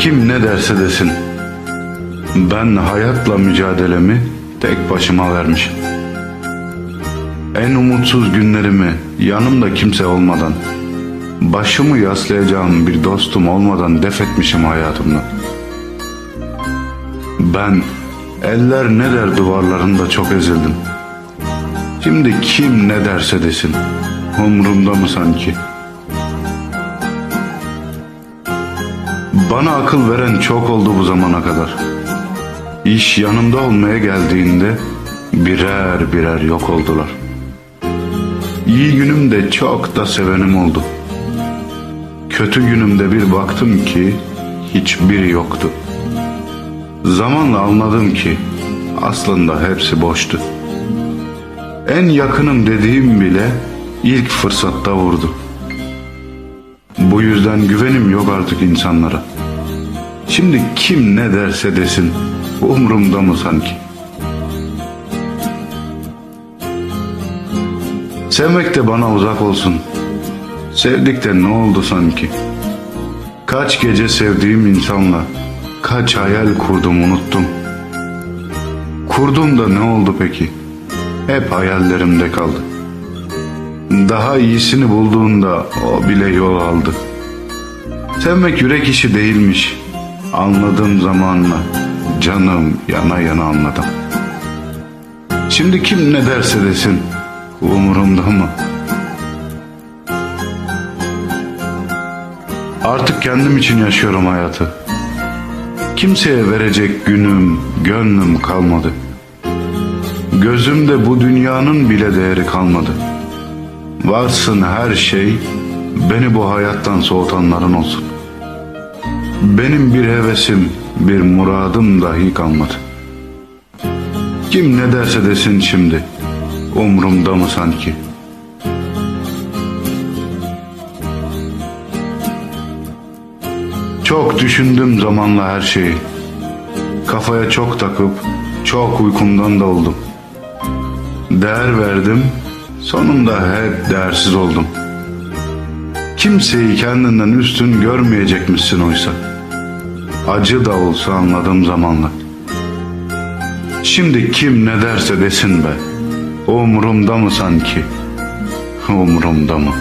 Kim ne derse desin. Ben hayatla mücadelemi tek başıma vermişim. En umutsuz günlerimi yanımda kimse olmadan, başımı yaslayacağım bir dostum olmadan def etmişim hayatımdan. Ben eller ne der duvarlarında çok ezildim. Şimdi kim ne derse desin, umurumda mı sanki? Bana akıl veren çok oldu bu zamana kadar. İş yanımda olmaya geldiğinde birer birer yok oldular. İyi günümde çok da sevenim oldu. Kötü günümde bir baktım ki hiçbiri yoktu. Zamanla anladım ki aslında hepsi boştu. En yakınım dediğim bile ilk fırsatta vurdu. Bu yüzden güvenim yok artık insanlara. Şimdi kim ne derse desin umurumda mı sanki? Sevmek de bana uzak olsun. Sevdik de ne oldu sanki? Kaç gece sevdiğim insanla kaç hayal kurdum unuttum. Kurdum da ne oldu peki? Hep hayallerimde kaldı. Daha iyisini bulduğunda o bile yol aldı. Sevmek yürek işi değilmiş. Anladığım zamanla canım yana yana anladım. Şimdi kim ne derse desin umurumda mı? Artık kendim için yaşıyorum hayatı. Kimseye verecek günüm, gönlüm kalmadı. Gözümde bu dünyanın bile değeri kalmadı. Varsın her şey beni bu hayattan soğutanların olsun. Benim bir hevesim, bir muradım dahi kalmadı. Kim ne derse desin şimdi, umrumda mı sanki? Çok düşündüm zamanla her şeyi. Kafaya çok takıp, çok uykumdan da oldum. Değer verdim, sonunda hep değersiz oldum. Kimseyi kendinden üstün görmeyecekmişsin oysa. Acı da olsa anladım zamanla. Şimdi kim ne derse desin be. Umurumda mı sanki? Umurumda mı?